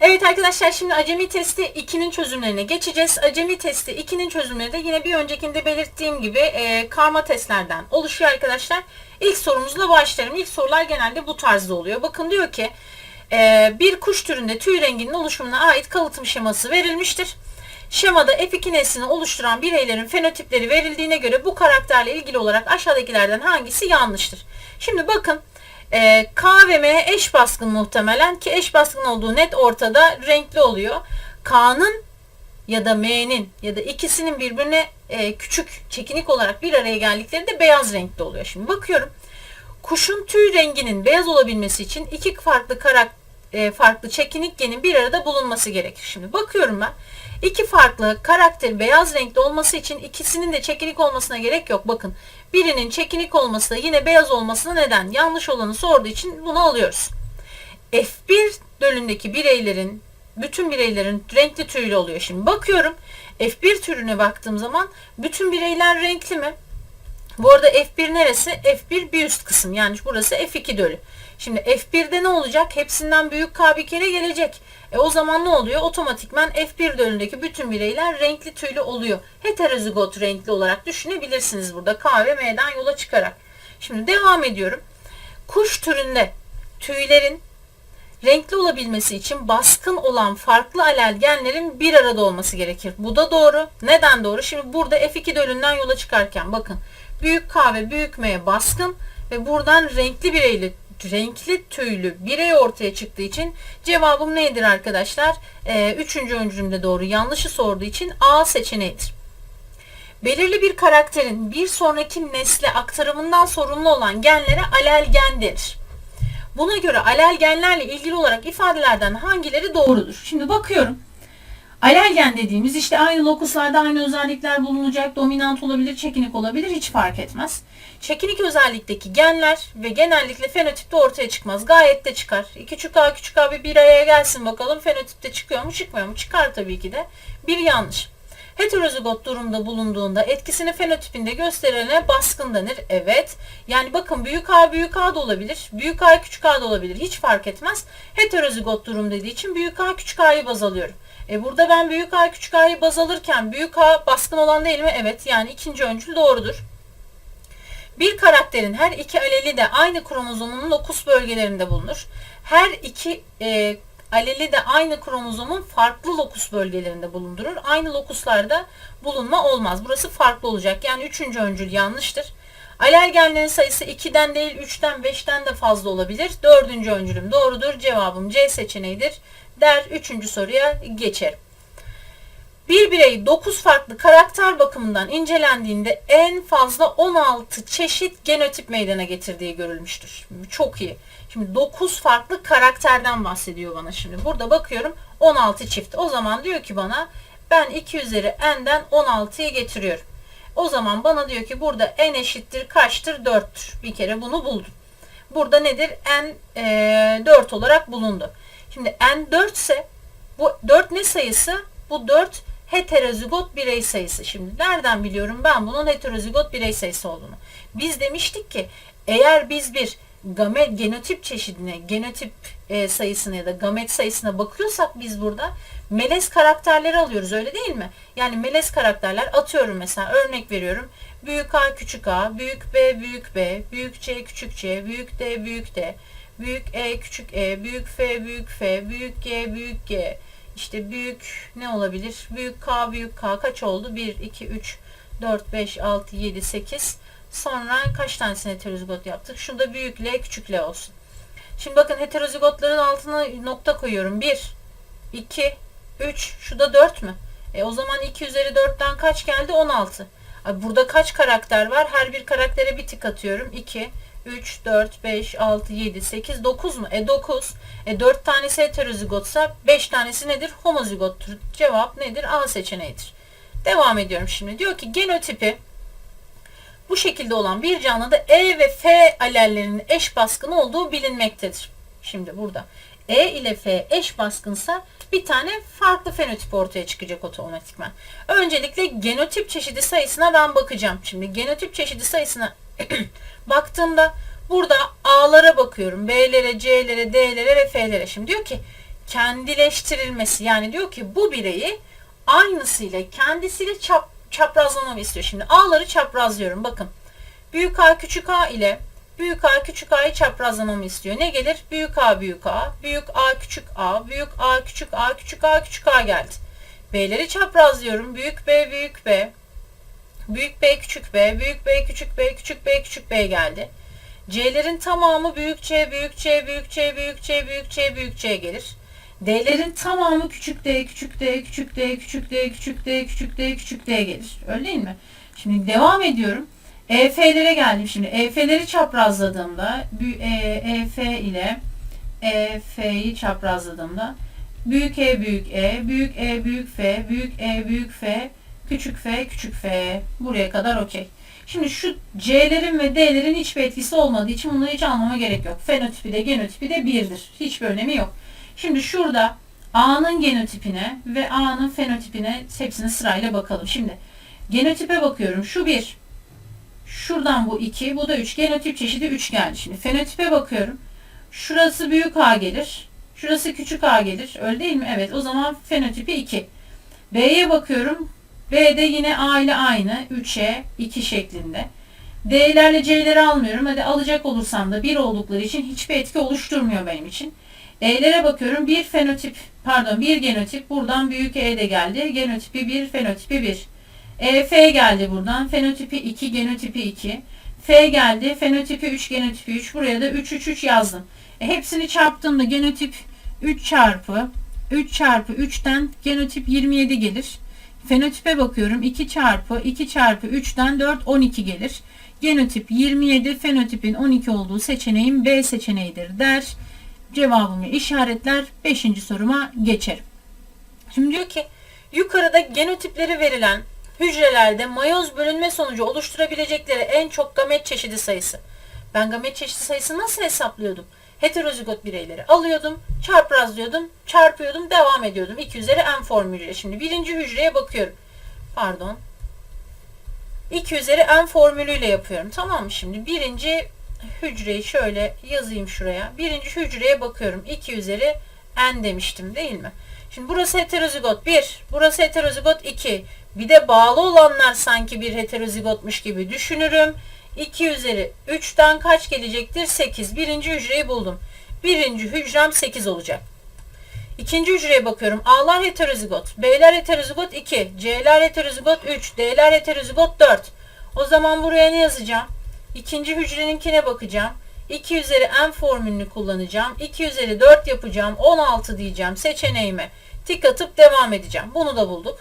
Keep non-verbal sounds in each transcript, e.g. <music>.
Evet arkadaşlar şimdi acemi testi 2'nin çözümlerine geçeceğiz. Acemi testi 2'nin çözümleri de yine bir öncekinde belirttiğim gibi e, karma testlerden oluşuyor arkadaşlar. İlk sorumuzla başlarım. İlk sorular genelde bu tarzda oluyor. Bakın diyor ki e, bir kuş türünde tüy renginin oluşumuna ait kalıtım şeması verilmiştir. Şemada F2 neslini oluşturan bireylerin fenotipleri verildiğine göre bu karakterle ilgili olarak aşağıdakilerden hangisi yanlıştır? Şimdi bakın e, K ve M eş baskın muhtemelen ki eş baskın olduğu net ortada renkli oluyor. K'nın ya da M'nin ya da ikisinin birbirine e, küçük çekinik olarak bir araya geldiklerinde beyaz renkli oluyor. Şimdi bakıyorum. Kuşun tüy renginin beyaz olabilmesi için iki farklı karak e, farklı çekinik genin bir arada bulunması gerekir. Şimdi bakıyorum ben. İki farklı karakter beyaz renkli olması için ikisinin de çekinik olmasına gerek yok. Bakın birinin çekinik olması da yine beyaz olmasına neden? Yanlış olanı sorduğu için bunu alıyoruz. F1 dölündeki bireylerin bütün bireylerin renkli tüylü oluyor. Şimdi bakıyorum F1 türüne baktığım zaman bütün bireyler renkli mi? Bu arada F1 neresi? F1 bir üst kısım. Yani burası F2 dölü. Şimdi F1'de ne olacak? Hepsinden büyük K bir kere gelecek. E o zaman ne oluyor? Otomatikman F1 dölündeki bütün bireyler renkli tüylü oluyor. Heterozigot renkli olarak düşünebilirsiniz burada K ve yola çıkarak. Şimdi devam ediyorum. Kuş türünde tüylerin renkli olabilmesi için baskın olan farklı alel genlerin bir arada olması gerekir. Bu da doğru. Neden doğru? Şimdi burada F2 dölünden yola çıkarken bakın büyük K ve büyük M baskın ve buradan renkli bireyli renkli tüylü birey ortaya çıktığı için cevabım nedir arkadaşlar? Ee, üçüncü öncülümde doğru yanlışı sorduğu için A seçeneğidir. Belirli bir karakterin bir sonraki nesle aktarımından sorumlu olan genlere alel gen denir. Buna göre alel genlerle ilgili olarak ifadelerden hangileri doğrudur? Şimdi bakıyorum. Alelgen dediğimiz işte aynı lokuslarda aynı özellikler bulunacak, dominant olabilir, çekinik olabilir hiç fark etmez. Çekinik özellikteki genler ve genellikle fenotipte ortaya çıkmaz. Gayet de çıkar. Küçük a küçük a bir bir araya gelsin bakalım fenotipte çıkıyor mu çıkmıyor mu? Çıkar tabii ki de. Bir yanlış. Heterozigot durumda bulunduğunda etkisini fenotipinde gösterene baskın denir. Evet. Yani bakın büyük A büyük A da olabilir. Büyük A küçük A da olabilir. Hiç fark etmez. Heterozigot durum dediği için büyük A küçük A'yı baz alıyorum. E burada ben büyük A küçük A'yı baz alırken büyük A baskın olan değil mi? Evet. Yani ikinci öncül doğrudur. Bir karakterin her iki aleli de aynı kromozomun lokus bölgelerinde bulunur. Her iki e, aleli de aynı kromozomun farklı lokus bölgelerinde bulundurur. Aynı lokuslarda bulunma olmaz. Burası farklı olacak. Yani üçüncü öncül yanlıştır. Alel genlerin sayısı 2'den değil 3'ten 5'ten de fazla olabilir. Dördüncü öncülüm doğrudur. Cevabım C seçeneğidir. Der üçüncü soruya geçerim. Bir birey 9 farklı karakter bakımından incelendiğinde en fazla 16 çeşit genotip meydana getirdiği görülmüştür. Çok iyi. Şimdi 9 farklı karakterden bahsediyor bana şimdi. Burada bakıyorum 16 çift. O zaman diyor ki bana ben 2 üzeri n'den 16'yı getiriyorum. O zaman bana diyor ki burada n eşittir kaçtır? 4'tür. Bir kere bunu buldum. Burada nedir? n e, 4 olarak bulundu. Şimdi n 4 ise bu 4 ne sayısı? Bu 4 heterozigot birey sayısı. Şimdi nereden biliyorum ben bunun heterozigot birey sayısı olduğunu? Biz demiştik ki eğer biz bir gamet genotip çeşidine, genotip e, sayısına ya da gamet sayısına bakıyorsak biz burada melez karakterleri alıyoruz öyle değil mi? Yani melez karakterler atıyorum mesela örnek veriyorum. Büyük A küçük A, büyük B büyük B, büyük C küçük C, büyük D büyük D, büyük E küçük E, büyük F büyük F, büyük G büyük G. İşte büyük ne olabilir? Büyük K büyük K kaç oldu? 1, 2, 3, 4, 5, 6, 7, 8. Sonra kaç tanesini heterozigot yaptık? Şunda büyük L küçük L olsun. Şimdi bakın heterozigotların altına nokta koyuyorum. 1, 2, 3. Şu da 4 mü? E o zaman 2 üzeri 4'ten kaç geldi? 16. Burada kaç karakter var? Her bir karaktere bir tık atıyorum. 2, 3, 4, 5, 6, 7, 8, 9 mu? E 9. E 4 tanesi heterozigotsa 5 tanesi nedir? Homozigottur. Cevap nedir? A seçeneğidir. Devam ediyorum şimdi. Diyor ki genotipi bu şekilde olan bir canlıda E ve F alellerinin eş baskın olduğu bilinmektedir. Şimdi burada E ile F eş baskınsa bir tane farklı fenotip ortaya çıkacak otomatikman. Öncelikle genotip çeşidi sayısına ben bakacağım. Şimdi genotip çeşidi sayısına <clears throat> baktığımda burada A'lara bakıyorum. B'lere, C'lere, D'lere ve F'lere. Şimdi diyor ki kendileştirilmesi yani diyor ki bu bireyi aynısıyla kendisiyle çap, çaprazlamamı istiyor. Şimdi A'ları çaprazlıyorum. Bakın. Büyük A küçük A ile büyük A küçük A'yı çaprazlamamı istiyor. Ne gelir? Büyük A büyük A, büyük A küçük A, büyük A küçük A küçük A küçük A geldi. B'leri çaprazlıyorum. Büyük B büyük B, büyük B küçük B, büyük B küçük B küçük B küçük B geldi. C'lerin tamamı büyük C, büyük C, büyük C, büyük C, büyük C, büyük C gelir. D'lerin tamamı küçük D, küçük D, küçük D, küçük D, küçük D, küçük D, küçük D gelir. Öyle değil mi? Şimdi devam ediyorum. EF'lere geldim şimdi. EF'leri çaprazladığımda bü- e, EF ile EF'yi çaprazladığımda büyük E büyük E, büyük E büyük F, büyük E büyük F, küçük F küçük F. Buraya kadar okey. Şimdi şu C'lerin ve D'lerin hiçbir etkisi olmadığı için bunları hiç anlama gerek yok. Fenotipi de genotipi de birdir. Hiçbir önemi yok. Şimdi şurada A'nın genotipine ve A'nın fenotipine hepsine sırayla bakalım. Şimdi genotipe bakıyorum. Şu 1. Şuradan bu 2. Bu da 3. Genotip çeşidi 3 geldi. Şimdi fenotipe bakıyorum. Şurası büyük A gelir. Şurası küçük A gelir. Öyle değil mi? Evet. O zaman fenotipi 2. B'ye bakıyorum. B'de yine A ile aynı. 3'e 2 şeklinde. D'lerle C'leri almıyorum. Hadi alacak olursam da 1 oldukları için hiçbir etki oluşturmuyor benim için. E'lere bakıyorum. Bir fenotip, pardon bir genotip. Buradan büyük E de geldi. Genotipi 1, fenotipi 1. E, F geldi buradan. Fenotipi 2, genotipi 2. F geldi. Fenotipi 3, genotipi 3. Buraya da 3, 3, 3 yazdım. E, hepsini çarptığımda genotip 3 çarpı 3 çarpı 3'ten genotip 27 gelir. Fenotipe bakıyorum. 2 çarpı 2 çarpı 3'ten 4, 12 gelir. Genotip 27, fenotipin 12 olduğu seçeneğim B seçeneğidir der. Cevabımı işaretler. 5. soruma geçerim. Şimdi diyor ki yukarıda genotipleri verilen hücrelerde mayoz bölünme sonucu oluşturabilecekleri en çok gamet çeşidi sayısı. Ben gamet çeşidi sayısını nasıl hesaplıyordum? Heterozigot bireyleri alıyordum, çarprazlıyordum, çarpıyordum, devam ediyordum. 2 üzeri n formülüyle. Şimdi birinci hücreye bakıyorum. Pardon. 2 üzeri n formülüyle yapıyorum. Tamam mı? Şimdi birinci hücreyi şöyle yazayım şuraya. Birinci hücreye bakıyorum. 2 üzeri n demiştim değil mi? Şimdi burası heterozigot 1, burası heterozigot 2. Bir de bağlı olanlar sanki bir heterozigotmuş gibi düşünürüm. 2 üzeri 3'ten kaç gelecektir? 8. Birinci hücreyi buldum. Birinci hücrem 8 olacak. İkinci hücreye bakıyorum. A'lar heterozigot, B'ler heterozigot 2, C'ler heterozigot 3, D'ler heterozigot 4. O zaman buraya ne yazacağım? İkinci hücreninkine bakacağım. 2 üzeri n formülünü kullanacağım. 2 üzeri 4 yapacağım. 16 diyeceğim seçeneğime. Tik atıp devam edeceğim. Bunu da bulduk.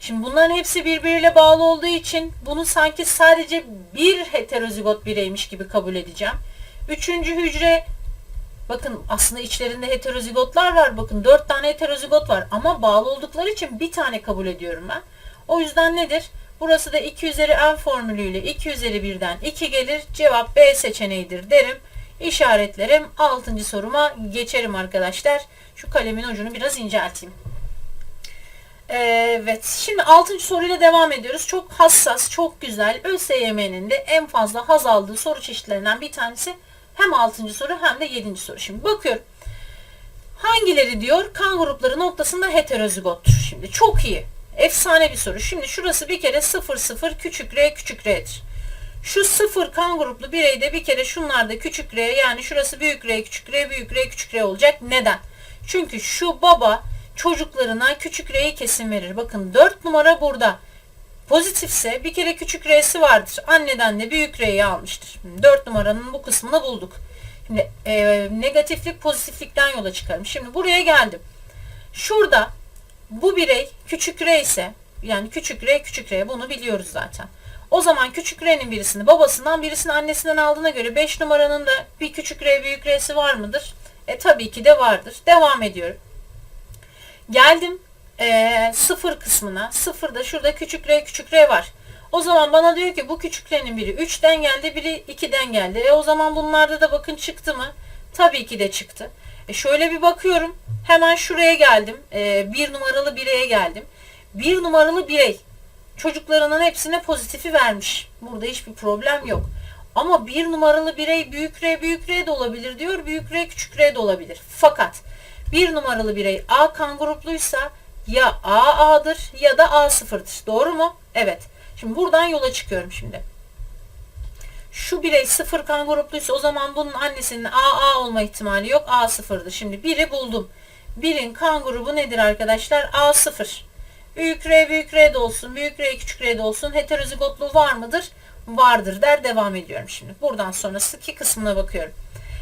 Şimdi bunların hepsi birbiriyle bağlı olduğu için bunu sanki sadece bir heterozigot bireymiş gibi kabul edeceğim. Üçüncü hücre bakın aslında içlerinde heterozigotlar var. Bakın dört tane heterozigot var ama bağlı oldukları için bir tane kabul ediyorum ben. O yüzden nedir? Burası da 2 üzeri n formülüyle 2 üzeri 1'den 2 gelir. Cevap B seçeneğidir derim. İşaretlerim 6. soruma geçerim arkadaşlar. Şu kalemin ucunu biraz incelteyim. Evet. Şimdi 6. soruyla devam ediyoruz. Çok hassas, çok güzel. ÖSYM'nin de en fazla haz aldığı soru çeşitlerinden bir tanesi. Hem 6. soru hem de 7. soru. Şimdi bakıyorum. Hangileri diyor kan grupları noktasında heterozigottur. Şimdi çok iyi. Efsane bir soru. Şimdi şurası bir kere 0 0 küçük r küçük r'dir. Şu 0 kan gruplu bireyde bir kere şunlarda küçük r yani şurası büyük r küçük r büyük r küçük r olacak. Neden? Çünkü şu baba çocuklarına küçük r'yi kesin verir. Bakın 4 numara burada. Pozitifse bir kere küçük r'si vardır. Anneden de büyük r'yi almıştır. 4 numaranın bu kısmını bulduk. Şimdi e, negatiflik pozitiflikten yola çıkarım. Şimdi buraya geldim. Şurada bu birey küçük r ise yani küçük r küçük r bunu biliyoruz zaten. O zaman küçük r'nin birisini babasından birisini annesinden aldığına göre 5 numaranın da bir küçük r büyük r'si var mıdır? E tabii ki de vardır. Devam ediyorum. Geldim e, sıfır kısmına. Sıfırda şurada küçük r küçük r var. O zaman bana diyor ki bu küçük r'nin biri 3'den geldi biri 2'den geldi. E o zaman bunlarda da bakın çıktı mı? Tabii ki de çıktı. E şöyle bir bakıyorum. Hemen şuraya geldim. E, bir numaralı bireye geldim. Bir numaralı birey çocuklarının hepsine pozitifi vermiş. Burada hiçbir problem yok. Ama bir numaralı birey büyük R büyük R de olabilir diyor. Büyük R küçük R de olabilir. Fakat bir numaralı birey A kan grupluysa ya A A'dır ya da A sıfırdır. Doğru mu? Evet. Şimdi buradan yola çıkıyorum şimdi. Şu birey sıfır kan grupluysa o zaman bunun annesinin AA olma ihtimali yok. A sıfırdır. Şimdi biri buldum. Birin kan grubu nedir arkadaşlar? A sıfır. Büyük R büyük R de olsun. Büyük R küçük R de olsun. Heterozigotluğu var mıdır? Vardır der. Devam ediyorum şimdi. Buradan sonraki kısmına bakıyorum.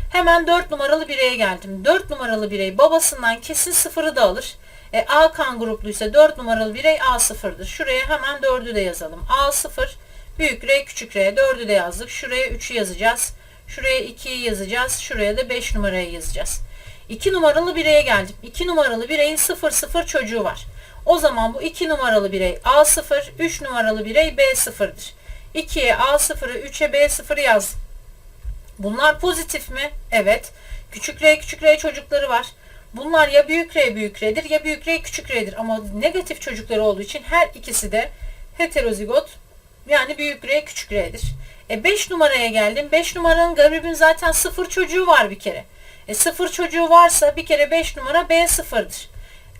Hemen 4 numaralı bireye geldim. 4 numaralı birey babasından kesin sıfırı da alır. E, A kan grupluysa 4 numaralı birey A sıfırdır. Şuraya hemen 4'ü de yazalım. A sıfır büyük R küçük R 4'ü de yazdık. Şuraya 3'ü yazacağız. Şuraya 2'yi yazacağız. Şuraya da 5 numarayı yazacağız. 2 numaralı bireye geldim. 2 numaralı bireyin 0 0 çocuğu var. O zaman bu 2 numaralı birey A0, 3 numaralı birey B0'dır. 2'ye A0'ı, 3'e B0'ı yazdım. Bunlar pozitif mi? Evet. Küçük R küçük R çocukları var. Bunlar ya büyük R büyük R'dir ya büyük R küçük R'dir. Ama negatif çocukları olduğu için her ikisi de heterozigot yani büyük R küçük R'dir. E 5 numaraya geldim. 5 numaranın garibin zaten 0 çocuğu var bir kere. E 0 çocuğu varsa bir kere 5 numara B sıfırdır.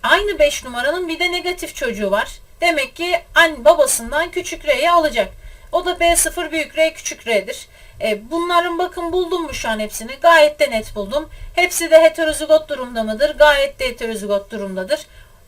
Aynı 5 numaranın bir de negatif çocuğu var. Demek ki anne babasından küçük R'yi alacak. O da B0 büyük R küçük R'dir. E, bunların bakın buldum mu şu an hepsini? Gayet de net buldum. Hepsi de heterozigot durumda mıdır? Gayet de heterozigot durumdadır.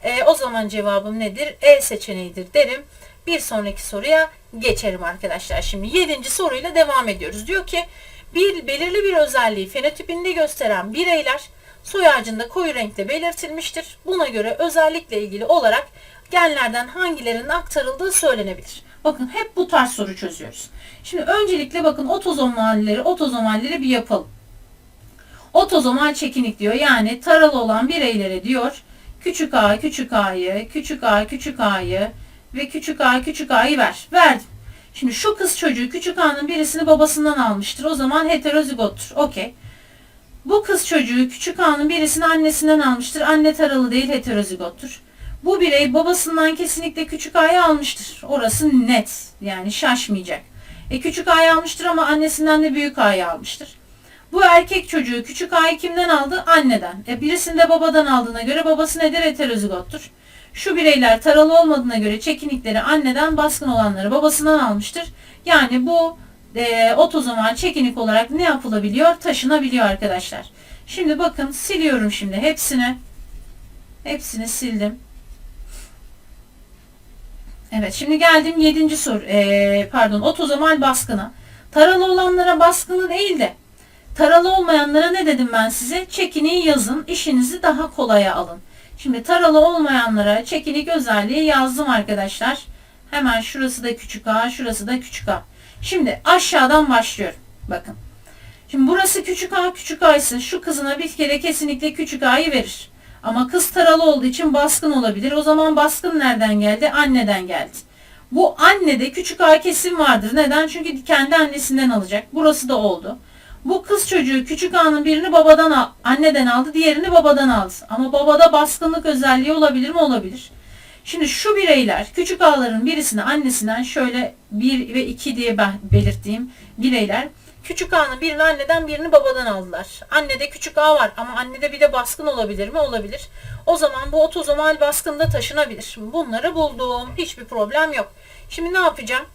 E, o zaman cevabım nedir? E seçeneğidir derim. Bir sonraki soruya geçerim arkadaşlar. Şimdi 7. soruyla devam ediyoruz. Diyor ki bir belirli bir özelliği fenotipinde gösteren bireyler soy ağacında koyu renkte belirtilmiştir. Buna göre özellikle ilgili olarak genlerden hangilerinin aktarıldığı söylenebilir. Bakın hep bu tarz soru çözüyoruz. Şimdi öncelikle bakın otozomalleri, otozomalleri bir yapalım. Otozomal çekinik diyor. Yani taralı olan bireylere diyor. Küçük a, küçük a'yı, küçük a, küçük a'yı ve küçük a, küçük a'yı ver. Verdim. Şimdi şu kız çocuğu küçük a'nın birisini babasından almıştır. O zaman heterozigottur. Okey. Bu kız çocuğu küçük a'nın birisini annesinden almıştır. Anne taralı değil heterozigottur. Bu birey babasından kesinlikle küçük a'yı almıştır. Orası net. Yani şaşmayacak. E küçük a'yı almıştır ama annesinden de büyük a'yı almıştır. Bu erkek çocuğu küçük a'yı kimden aldı? Anneden. E birisini de babadan aldığına göre babası nedir? Heterozigottur. Şu bireyler taralı olmadığına göre çekinikleri anneden baskın olanları babasından almıştır. Yani bu e, otozomal çekinik olarak ne yapılabiliyor? Taşınabiliyor arkadaşlar. Şimdi bakın siliyorum şimdi hepsini. Hepsini sildim. Evet şimdi geldim 7. soru. E, pardon otozomal baskına. Taralı olanlara baskını değil de taralı olmayanlara ne dedim ben size? Çekiniği yazın. işinizi daha kolaya alın. Şimdi taralı olmayanlara çekinik özelliği yazdım arkadaşlar. Hemen şurası da küçük a, şurası da küçük a. Şimdi aşağıdan başlıyorum. Bakın. Şimdi burası küçük a küçük a ise şu kızına bir kere kesinlikle küçük a'yı verir. Ama kız taralı olduğu için baskın olabilir. O zaman baskın nereden geldi? Anneden geldi. Bu annede küçük a kesim vardır. Neden? Çünkü kendi annesinden alacak. Burası da oldu. Bu kız çocuğu küçük a'nın birini babadan al, anneden aldı, diğerini babadan aldı. Ama babada baskınlık özelliği olabilir mi? Olabilir. Şimdi şu bireyler küçük a'ların birisini annesinden şöyle 1 ve 2 diye belirttiğim bireyler küçük a'nın birini anneden birini babadan aldılar. Annede küçük a var ama annede bir de baskın olabilir mi? Olabilir. O zaman bu otozomal baskında taşınabilir. Bunları buldum. Hiçbir problem yok. Şimdi ne yapacağım?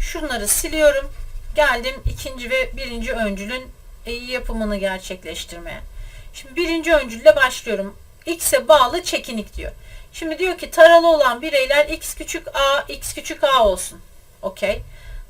Şunları siliyorum. Geldim ikinci ve birinci öncülün yapımını gerçekleştirmeye. Şimdi birinci öncülle başlıyorum. X'e bağlı çekinik diyor. Şimdi diyor ki taralı olan bireyler x küçük a, x küçük a olsun. Okey.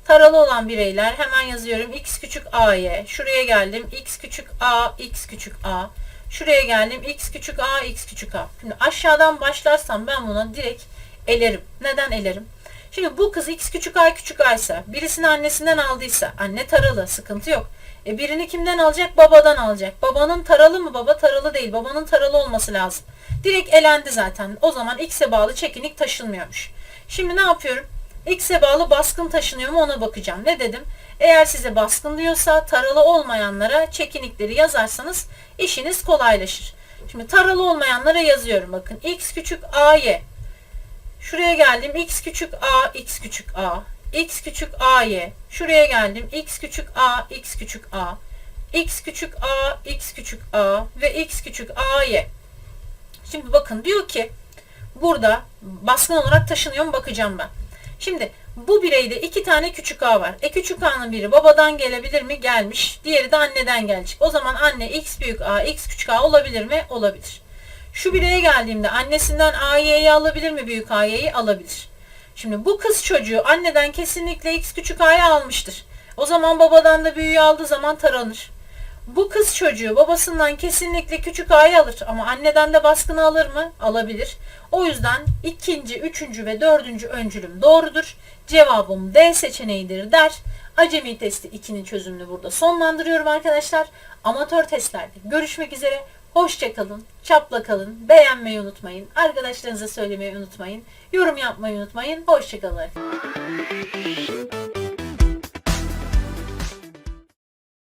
Taralı olan bireyler hemen yazıyorum. x küçük a'ya. Şuraya geldim. x küçük a, x küçük a. Şuraya geldim. x küçük a, x küçük a. Şimdi aşağıdan başlarsam ben buna direkt elerim. Neden elerim? Şimdi bu kız x küçük a küçük a ise birisini annesinden aldıysa anne taralı sıkıntı yok. E birini kimden alacak? Babadan alacak. Babanın taralı mı? Baba taralı değil. Babanın taralı olması lazım. Direkt elendi zaten. O zaman x'e bağlı çekinik taşınmıyormuş. Şimdi ne yapıyorum? X'e bağlı baskın taşınıyor mu ona bakacağım. Ne dedim? Eğer size baskın diyorsa taralı olmayanlara çekinikleri yazarsanız işiniz kolaylaşır. Şimdi taralı olmayanlara yazıyorum. Bakın x küçük a'ya Şuraya geldim. X küçük a, x küçük a. x küçük a'y. Şuraya geldim. x küçük a, x küçük a. x küçük a, x küçük a ve x küçük a'y. Şimdi bakın diyor ki burada baskın olarak taşınıyor mu bakacağım ben. Şimdi bu bireyde iki tane küçük a var. E küçük a'nın biri babadan gelebilir mi? Gelmiş. Diğeri de anneden gelecek. O zaman anne x büyük a, x küçük a olabilir mi? Olabilir. Şu bireye geldiğimde annesinden a'yı alabilir mi? Büyük a'yı alabilir. Şimdi bu kız çocuğu anneden kesinlikle x küçük a'yı almıştır. O zaman babadan da büyüğü aldığı zaman taranır. Bu kız çocuğu babasından kesinlikle küçük a'yı alır ama anneden de baskını alır mı? Alabilir. O yüzden ikinci, üçüncü ve dördüncü öncülüm doğrudur. Cevabım D seçeneğidir der. Acemi testi 2'nin çözümünü burada sonlandırıyorum arkadaşlar. Amatör testlerde görüşmek üzere. Hoşçakalın, çapla kalın, beğenmeyi unutmayın, arkadaşlarınıza söylemeyi unutmayın, yorum yapmayı unutmayın. Hoşçakalın.